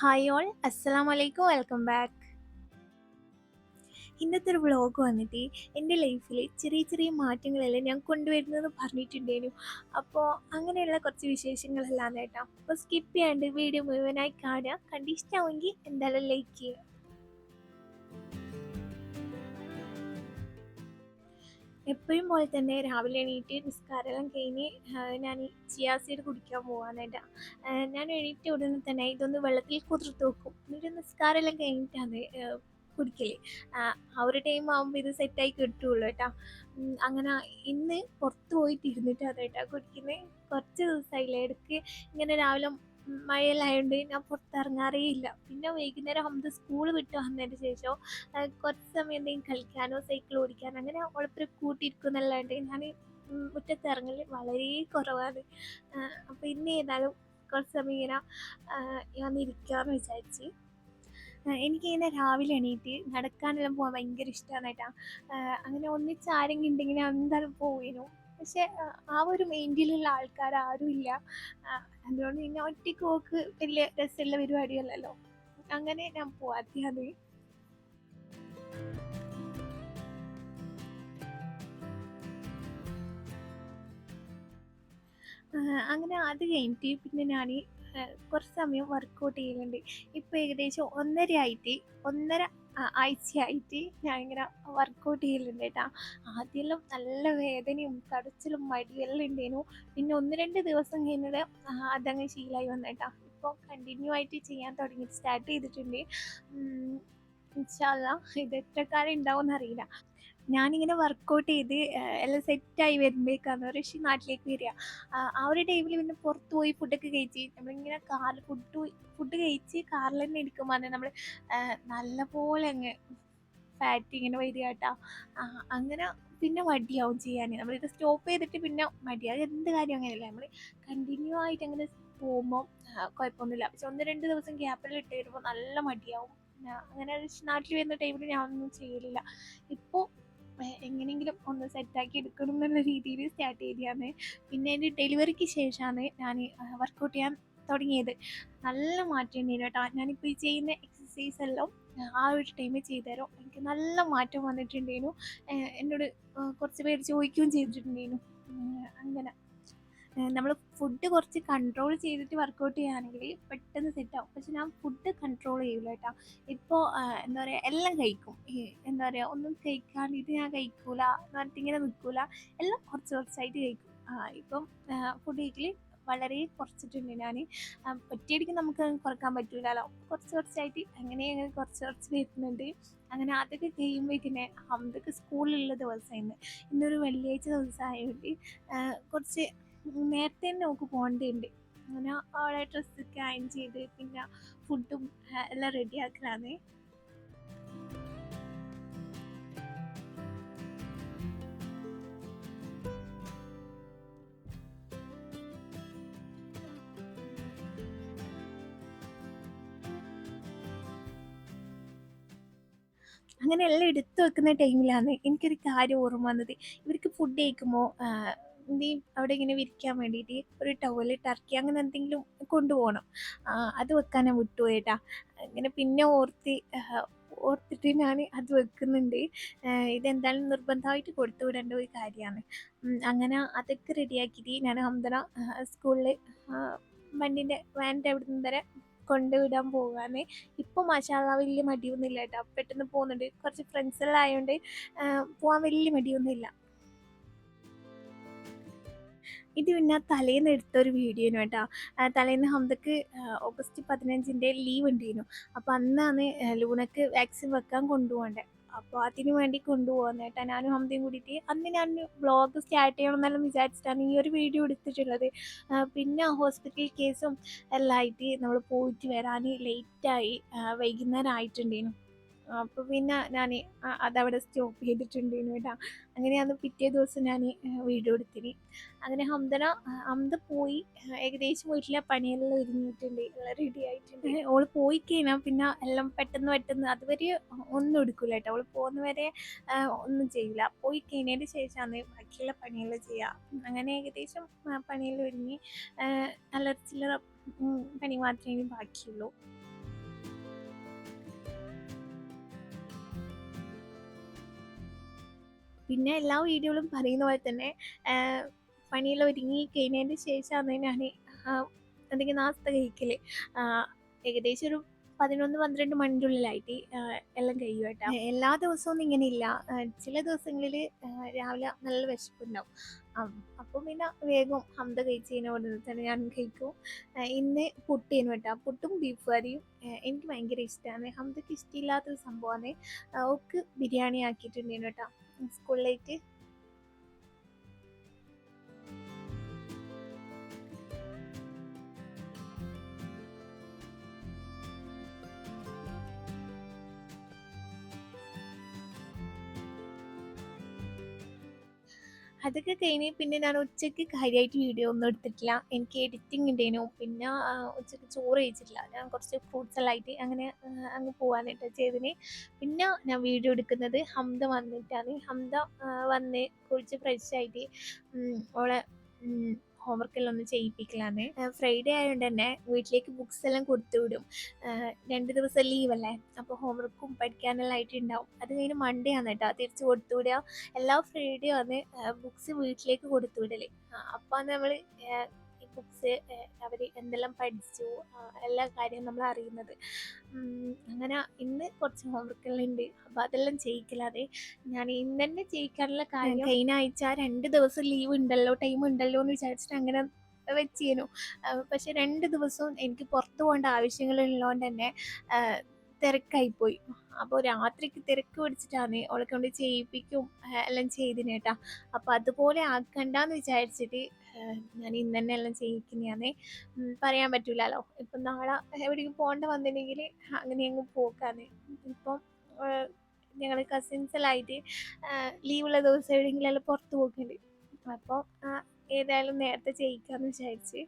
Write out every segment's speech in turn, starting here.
Hi all അസ്സലാം വലൈക്കും welcome back ഇന്നത്തെ ഒരു വ്ളോഗ് വന്നിട്ട് എന്റെ ലൈഫിൽ ചെറിയ ചെറിയ മാറ്റങ്ങളെല്ലാം ഞാൻ കൊണ്ടുവരുന്നതെന്ന് പറഞ്ഞിട്ടുണ്ടായിരുന്നു. അപ്പോൾ അങ്ങനെയുള്ള കുറച്ച് വിശേഷങ്ങളെല്ലാം കേട്ടോ അപ്പോൾ സ്കിപ്പ് ചെയ്യാണ്ട് വീഡിയോ മുഴുവനായി കാണുക. കണ്ടിഷ്ടമാവുമെങ്കിൽ എന്തായാലും ലൈക്ക് ചെയ്യുക. എപ്പോഴും പോലെ തന്നെ രാവിലെ എണീറ്റ് നിസ്കാരമെല്ലാം കഴിഞ്ഞ് ഞാൻ ചിയാ സീഡ് കുടിക്കാൻ പോകാനായിട്ടാ ഞാൻ എണീറ്റ് ഉടനെ തന്നെ ഇതൊന്ന് വെള്ളത്തിൽ കുതിർത്ത് വെക്കും. എന്നിട്ട് നിസ്കാരമെല്ലാം കഴിഞ്ഞിട്ടാണ് കുടിക്കൽ. ആ ഒരു ടൈം ആകുമ്പോൾ ഇത് സെറ്റായി കിട്ടുള്ളൂ കേട്ടോ. അങ്ങനെ ഇന്ന് പുറത്ത് പോയിട്ട് ഇരുന്നിട്ട് അതേട്ടാ കുടിക്കുന്നത് കുറച്ച് ദിവസമായില്ലേ ഇടയ്ക്ക് ഇങ്ങനെ രാവിലെ മഴയെല്ലായതുകൊണ്ട് ഞാൻ പുറത്തിറങ്ങാറേയില്ല. പിന്നെ വൈകുന്നേരം ഹംദ സ്കൂൾ വിട്ട് വന്നതിന് ശേഷം കുറച്ച് സമയം എന്തെങ്കിലും കളിക്കാനോ സൈക്കിൾ ഓടിക്കാനോ അങ്ങനെ ഉളപ്പിൽ കൂട്ടിയിരിക്കുന്നല്ലാണ്ട് ഞാൻ മുറ്റത്ത് ഇറങ്ങൽ വളരെ കുറവാണ്. അപ്പോൾ ഇന്ന് ഏതായാലും കുറച്ച് സമയം ഇങ്ങനെ വന്നിരിക്കാമെന്ന് വിചാരിച്ച്. എനിക്കിങ്ങനെ രാവിലെ എണീറ്റ് നടക്കാനെല്ലാം പോകാൻ ഭയങ്കര ഇഷ്ടമാണ് കേട്ടോ. അങ്ങനെ ഒന്നിച്ച് ആരെങ്കിലും ഉണ്ടെങ്കിൽ ഞാൻ എന്തായാലും പോയിനു പക്ഷെ ആ ഒരു മൈൻഡിലുള്ള ആൾക്കാർ ആരും ഇല്ല. അതുകൊണ്ട് പിന്നെ ഒറ്റയ്ക്ക് പോക്ക് വലിയ രസമുള്ള പരിപാടിയല്ലല്ലോ. അങ്ങനെ ഞാൻ പോവാത്തത് അങ്ങനെ അത് കഴിഞ്ഞിട്ട് പിന്നെ ഞാൻ കുറച്ച് സമയം വർക്കൗട്ട് ചെയ്യുന്നുണ്ട് ഇപ്പോൾ ഏകദേശം ഒന്നര ആയിട്ട് ഒന്നര ആഴ്ചയായിട്ട് ഞാൻ ഇങ്ങനെ വർക്കൗട്ട് ചെയ്യലുണ്ട് കേട്ടോ ആദ്യമെല്ലാം നല്ല വേദനയും കടച്ചിലും മടിയെല്ലാം ഉണ്ടായിരുന്നു പിന്നെ ഒന്ന് രണ്ട് ദിവസം കഴിഞ്ഞിട്ട് അതങ്ങ് ശീലമായി വന്നേട്ടാ. ഇപ്പോൾ കണ്ടിന്യൂ ആയിട്ട് ചെയ്യാൻ തുടങ്ങി സ്റ്റാർട്ട് ചെയ്തിട്ടുണ്ട്. ഇത് എത്ര കാലം ഉണ്ടാവും അറിയില്ല ഞാനിങ്ങനെ വർക്കൗട്ട് ചെയ്ത് എല്ലാം സെറ്റായി വരുമ്പോഴേക്കാണ് ഋഷി നാട്ടിലേക്ക് വരിക. ആ ഒരു ടൈമിൽ പിന്നെ പുറത്ത് പോയി ഫുഡൊക്കെ കഴിച്ച് നമ്മളിങ്ങനെ കാറിൽ ഫുഡ് ഫുഡ് കഴിച്ച് കാറിൽ തന്നെ ഇരിക്കുമ്പോൾ നമ്മൾ നല്ല പോലെ അങ്ങ് ഫാറ്റ് ഇങ്ങനെ വരിക കേട്ടോ. അങ്ങനെ പിന്നെ മടിയാവും ചെയ്യാൻ നമ്മളിത് സ്റ്റോപ്പ് ചെയ്തിട്ട് പിന്നെ മടിയാവും എന്ത് കാര്യം അങ്ങനെയല്ല. നമ്മൾ കണ്ടിന്യൂ ആയിട്ട് അങ്ങനെ പോകുമ്പോൾ കുഴപ്പമൊന്നുമില്ല. പക്ഷെ ഒന്ന് രണ്ട് ദിവസം ഗ്യാപ്പിൽ ഇട്ട് വരുമ്പോൾ നല്ല മടിയാവും. അങ്ങനെ നാട്ടിൽ വരുന്ന ടൈമിൽ ഞാനൊന്നും ചെയ്യലില്ല. ഇപ്പോൾ എങ്ങനെയെങ്കിലും ഒന്ന് സെറ്റാക്കി എടുക്കണം എന്നുള്ള രീതിയിൽ സ്റ്റാർട്ട് ചെയ്തതാണ്. പിന്നെ എന്റെ ഡെലിവറിക്ക് ശേഷമാണ് ഞാൻ വർക്കൗട്ട് ചെയ്യാൻ തുടങ്ങിയത്. നല്ല മാറ്റം ഉണ്ടായിരുന്നു കേട്ടോ. ഞാനിപ്പോൾ ഈ ചെയ്യുന്ന എക്സസൈസ് എല്ലാം ആ ഒരു ടൈമിൽ ചെയ്തുതരും എനിക്ക് നല്ല മാറ്റം വന്നിട്ടുണ്ടായിരുന്നു. എന്നോട് കുറച്ച് പേര് ചോദിക്കുകയും ചെയ്തിട്ടുണ്ടായിരുന്നു. അങ്ങനെ. നമ്മൾ ഫുഡ് കുറച്ച് കൺട്രോൾ ചെയ്തിട്ട് വർക്കൗട്ട് ചെയ്യുകയാണെങ്കിൽ പെട്ടെന്ന് സെറ്റാവും പക്ഷെ ഞാൻ ഫുഡ് കൺട്രോൾ ചെയ്യില്ല കേട്ടോ. ഇപ്പോൾ എന്താ പറയുക എല്ലാം കഴിക്കും. എന്താ പറയുക ഒന്നും കഴിക്കാണ്ട് ഇത് ഞാൻ കഴിക്കൂല എന്ന് പറഞ്ഞിട്ട് ഇങ്ങനെ നിൽക്കൂല എല്ലാം കുറച്ച് കുറച്ചായിട്ട് കഴിക്കും. ഇപ്പം ഫുഡ് കഴിക്കൽ വളരെ കുറച്ചിട്ടുണ്ട് ഞാൻ ഒറ്റയടിക്ക് നമുക്ക് കുറയ്ക്കാൻ പറ്റില്ലല്ലോ കുറച്ച് കുറച്ചായിട്ട് അങ്ങനെ അങ്ങനെ കുറച്ച് കുറച്ച് വരുന്നുണ്ട്. അങ്ങനെ അതൊക്കെ കഴിയുമ്പോഴേക്കിനെ അതൊക്കെ സ്കൂളിലുള്ള ദിവസമായിരുന്നു. ഇന്നൊരു വെള്ളിയാഴ്ച ദിവസമായതുകൊണ്ട് കുറച്ച് നേരത്തെ തന്നെ നമുക്ക് പോകേണ്ടതുണ്ട് അങ്ങനെ അവിടെ ഡ്രസ്സൊക്കെ അയൺ ചെയ്ത് പിന്നെ ഫുഡും എല്ലാം റെഡിയാക്കലാണ് അങ്ങനെ എല്ലാം എടുത്തു വെക്കുന്ന ടൈമിലാണ് എനിക്കൊരു കാര്യം ഓർമ്മ വന്നത്. ഇവർക്ക് ഫുഡ് കഴിക്കുമ്പോൾ നീ അവിടെ ഇങ്ങനെ വിരിക്കാൻ വേണ്ടിയിട്ട് ഒരു ടവൽ ടർക്കി അങ്ങനെ എന്തെങ്കിലും കൊണ്ടുപോകണം. അത് വെക്കാൻ ഞാൻ വിട്ടുപോയിട്ടാ അങ്ങനെ പിന്നെ ഓർത്തി ഓർത്തിട്ട് ഞാൻ അത് വെക്കുന്നുണ്ട്. ഇതെന്തായാലും നിർബന്ധമായിട്ട് കൊടുത്തു വിടേണ്ട ഒരു കാര്യമാണ്. അങ്ങനെ അതൊക്കെ റെഡിയാക്കിയിട്ട് ഞാൻ ഹംദന സ്കൂളിൽ വണ്ടിന്റെ വാന്റെ അവിടെ നിന്ന് വരെ കൊണ്ടുവിടാൻ പോകാന്ന് ഇപ്പോൾ മാഷാള്ള വലിയ മടിയൊന്നുമില്ല കേട്ടോ. പെട്ടെന്ന് പോകുന്നുണ്ട്. കുറച്ച് ഫ്രണ്ട്സെല്ലാം ആയതുകൊണ്ട് പോകാൻ വലിയ മടിയൊന്നുമില്ല. ഇത് പിന്നെ തലേന്ന് എടുത്തൊരു വീഡിയോ കേട്ടോ. തലേന്ന് ഹംദക്ക് ഓഗസ്റ്റ് പതിനഞ്ചിന്റെ ലീവ് ഉണ്ടായിരുന്നു അപ്പോൾ അന്നാണ് ലൂണക്ക് വാക്സിൻ വെക്കാൻ കൊണ്ടുപോകേണ്ടത് അപ്പോൾ അതിന് വേണ്ടി കൊണ്ടുപോകുന്ന കേട്ടോ. ഞാനും ഹംദയും കൂടിയിട്ട് അന്ന് ഞാൻ വ്ളോഗ് സ്റ്റാർട്ട് ചെയ്യണം എന്നെല്ലാം വിചാരിച്ചിട്ടാണ് ഈ ഒരു വീഡിയോ എടുത്തിട്ടുള്ളത്. പിന്നെ ഹോസ്പിറ്റൽ കേസും എല്ലാം ആയിട്ട് നമ്മൾ പോയിട്ട് വരാൻ ലേറ്റായി വൈകുന്നേരം ആയിട്ടുണ്ടേനു. അപ്പോൾ പിന്നെ ഞാൻ അതവിടെ സ്റ്റോപ്പ് ചെയ്തിട്ടുണ്ട് കേട്ടോ അങ്ങനെയാണ് പിറ്റേ ദിവസം ഞാൻ വീഡിയോ എടുത്തിന്. അങ്ങനെ ഹംദന ഹംദ പോയി ഏകദേശം വീട്ടിലെ പണിയെല്ലാം ഒരുങ്ങിയിട്ടുണ്ട്. എല്ലാം റെഡി ആയിട്ടുണ്ട്. ഓൾ പോയി കഴിഞ്ഞാൽ പിന്നെ എല്ലാം പെട്ടെന്ന് പെട്ടെന്ന് അതുവരെ ഒന്നും എടുക്കില്ല കേട്ടോ അവൾ പോകുന്നവരെ ഒന്നും ചെയ്യില്ല പോയി കഴിഞ്ഞതിന് ശേഷമാണ് ബാക്കിയുള്ള പണിയെല്ലാം ചെയ്യുക അങ്ങനെ ഏകദേശം പണിയെല്ലാം ഒരുങ്ങി നല്ല ചില്ലറ പണി മാത്രമേ ബാക്കിയുള്ളൂ. പിന്നെ എല്ലാ വീഡിയോയിലും പറയുന്ന പോലെ തന്നെ പണിയെല്ലാം ഒരുങ്ങി കഴിഞ്ഞതിന് ശേഷമാണ് ഞാൻ എന്തെങ്കിലും നാസ്ത കഴിക്കൽ ഏകദേശം ഒരു പതിനൊന്ന് പന്ത്രണ്ട് മണിന്റെ ഉള്ളിലായിട്ട് എല്ലാം കഴിയും കേട്ടോ. എല്ലാ ദിവസവും ഇങ്ങനെ ഇല്ല ചില ദിവസങ്ങളിൽ രാവിലെ നല്ല വിശപ്പുണ്ടാവും. അപ്പം പിന്നെ വേഗം ഹംദ കഴിച്ചതിന് ഉടനെ തന്നെ ഞാൻ കഴിക്കും. ഇന്ന് പുട്ടേനു കേട്ടോ. പുട്ടും ബീഫ് കറിയും എനിക്ക് ഭയങ്കര ഇഷ്ടമാണ് ഹംദക്ക് ഇഷ്ടമില്ലാത്തൊരു സംഭവമാണ് ഒക്കെ ബിരിയാണി ആക്കിയിട്ടുണ്ടേനു കേട്ടോ. സ്കൂളിലേക്ക് അതൊക്കെ കഴിഞ്ഞ് പിന്നെ ഞാൻ ഉച്ചയ്ക്ക് കാര്യമായിട്ട് വീഡിയോ ഒന്നും എടുത്തിട്ടില്ല. എനിക്ക് എഡിറ്റിംഗ് ഉണ്ടേനു പിന്നെ ഉച്ചയ്ക്ക് ചോറ് കഴിച്ചിട്ടില്ല. ഞാൻ കുറച്ച് ഫ്രൂട്ട്സ് എല്ലാം ആയിട്ട് അങ്ങനെ അങ്ങ് പോകാനായിട്ട് ചെയ്തിന്. പിന്നെ ഞാൻ വീഡിയോ എടുക്കുന്നത് ഹംദ വന്നിട്ടാണ്. ഹംദ വന്ന് കുളിച്ച് ഫ്രഷ് ആയിട്ട് ഓളെ ഹോംവർക്കെല്ലാം ഒന്ന് ചെയ്യിപ്പിക്കലാന്ന്. ഫ്രൈഡേ ആയതുകൊണ്ട് തന്നെ വീട്ടിലേക്ക് ബുക്സ് എല്ലാം കൊടുത്തു വിടും. രണ്ട് ദിവസം ലീവല്ലേ അപ്പോൾ ഹോംവർക്കും പഠിക്കാനെല്ലാം ആയിട്ട് ഉണ്ടാവും അത് കഴിഞ്ഞ് മൺഡേ ആണ് കേട്ടോ. തിരിച്ചു കൊടുത്തു വിടുക. എല്ലാ ഫ്രൈഡേ ആണ് ബുക്സ് വീട്ടിലേക്ക് കൊടുത്തു വിടൽ. അപ്പോൾ നമ്മൾ ബുക്സ് അവർ എന്തെല്ലാം പഠിച്ചു എല്ലാ കാര്യവും നമ്മൾ അറിയുന്നത്. അങ്ങനെ ഇന്ന് കുറച്ച് ഹോംവർക്കെല്ലാം ഉണ്ട്. അപ്പോൾ അതെല്ലാം ചെയ്യിക്കലാതെ ഞാൻ ഇന്ന് തന്നെ ചെയ്യിക്കാനുള്ള കാര്യം കഴിഞ്ഞ ആഴ്ച രണ്ട് ദിവസം ലീവ് ഉണ്ടല്ലോ ടൈം ഉണ്ടല്ലോ എന്ന് വിചാരിച്ചിട്ട് അങ്ങനെ വെച്ചേനു. പക്ഷെ രണ്ട് ദിവസവും എനിക്ക് പുറത്തു പോകേണ്ട ആവശ്യങ്ങളുള്ളതുകൊണ്ട് തന്നെ തിരക്കായിപ്പോയി അപ്പോൾ രാത്രിക്ക് തിരക്ക് പിടിച്ചിട്ടാണ് ഓളെ കൊണ്ട് ചെയ്യിപ്പിക്കും എല്ലാം ചെയ്തിനേട്ടാ അപ്പോൾ അതുപോലെ ആക്കണ്ടെന്ന് വിചാരിച്ചിട്ട് ഞാൻ ഇന്ന് തന്നെ എല്ലാം ചെയ്യിക്കുന്നതാണ് പറയാൻ പറ്റൂലോ ഇപ്പം നാളെ എവിടേക്ക് പോകേണ്ട വന്നില്ലെങ്കിൽ അങ്ങനെ അങ്ങ് പോക്കാന്ന്. ഇപ്പം ഞങ്ങൾ കസിൻസ് എല്ലാം ആയിട്ട് ലീവുള്ള ദിവസം എവിടെയെങ്കിലും പുറത്ത് പോക്കുന്നുണ്ട് അപ്പോൾ ഏതായാലും നേരത്തെ ചെയ്യിക്കാമെന്ന് വിചാരിച്ച്.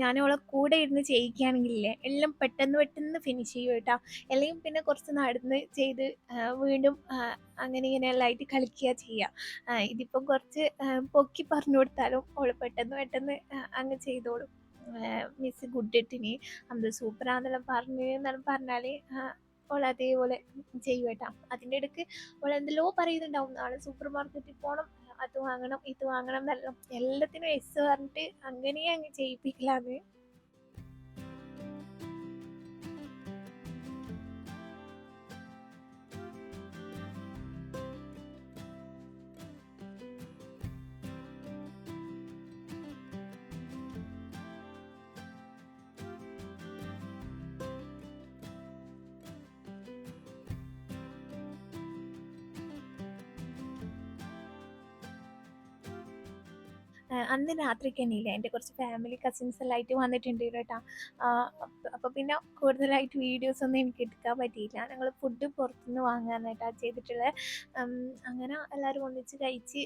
ഞാൻ അവളെ കൂടെ ഇരുന്ന് ചെയ്യിക്കുകയാണെങ്കിലേ എല്ലാം പെട്ടെന്ന് പെട്ടെന്ന് ഫിനിഷ് ചെയ്യും കേട്ടോ. അല്ലെങ്കിൽ പിന്നെ കുറച്ച് നടന്ന് ചെയ്ത് വീണ്ടും അങ്ങനെ ഇങ്ങനെ ആയിട്ട് കളിക്കുക ചെയ്യുക. ഇതിപ്പം കുറച്ച് പൊക്കി പറഞ്ഞു കൊടുത്താലും അവൾ പെട്ടെന്ന് പെട്ടെന്ന് അങ്ങ് ചെയ്തോളും. മിസ് ഗുഡ് ഇട്ടിനി അത് സൂപ്പറാന്നെല്ലാം പറഞ്ഞു എന്നെല്ലാം പറഞ്ഞാൽ അവൾ അതേപോലെ ചെയ്യും കേട്ടോ. അതിന്റെ ഇടയ്ക്ക് അവൾ എന്തെല്ലോ പറയുന്നുണ്ടാവും. നാളെ സൂപ്പർ മാർക്കറ്റിൽ പോകണം അത് വാങ്ങണം ഇത് വാങ്ങണം എന്നെല്ലാം. എല്ലാത്തിനും എസ് പറഞ്ഞിട്ട് അങ്ങനെ അങ്ങ് ചെയ്യിപ്പിക്കലാന്ന്. അന്ന് രാത്രിക്ക് തന്നെയില്ല? എന്റെ കുറച്ച് ഫാമിലി കസിൻസ് എല്ലാം ആയിട്ട് വന്നിട്ടുണ്ട് കേട്ടോ. അപ്പോൾ പിന്നെ കൂടുതലായിട്ട് വീഡിയോസ് ഒന്നും എനിക്ക് എടുക്കാൻ പറ്റിയില്ല. ഞങ്ങൾ ഫുഡ് പുറത്തുനിന്ന് വാങ്ങാനായിട്ടാണ് ചെയ്തിട്ടുള്ളത് അങ്ങനെ എല്ലാവരും ഒന്നിച്ച് കഴിച്ച്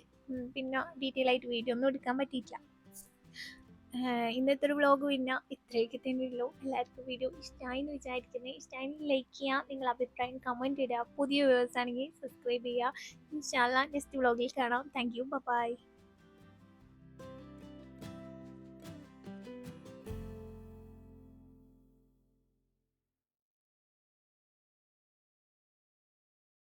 പിന്നെ ഡീറ്റെയിൽ ആയിട്ട് വീഡിയോ ഒന്നും എടുക്കാൻ പറ്റിയില്ല. ഇന്നത്തെ ഒരു വ്ളോഗ് പിന്നെ ഇത്രയൊക്കെ തന്നെ ഉള്ളൂ. എല്ലാവർക്കും വീഡിയോ ഇഷ്ടമായി എന്ന് വിചാരിക്കുന്നത് ഇഷ്ടമായി ലൈക്ക് ചെയ്യുക നിങ്ങൾ അഭിപ്രായം കമന്റ് ഇടുക. പുതിയ വ്യൂവേഴ്സ് ആണെങ്കിൽ സബ്സ്ക്രൈബ് ചെയ്യുക. ഇൻഷാല്ല നെക്സ്റ്റ് വ്ളോഗിൽ കാണാം. Thank you by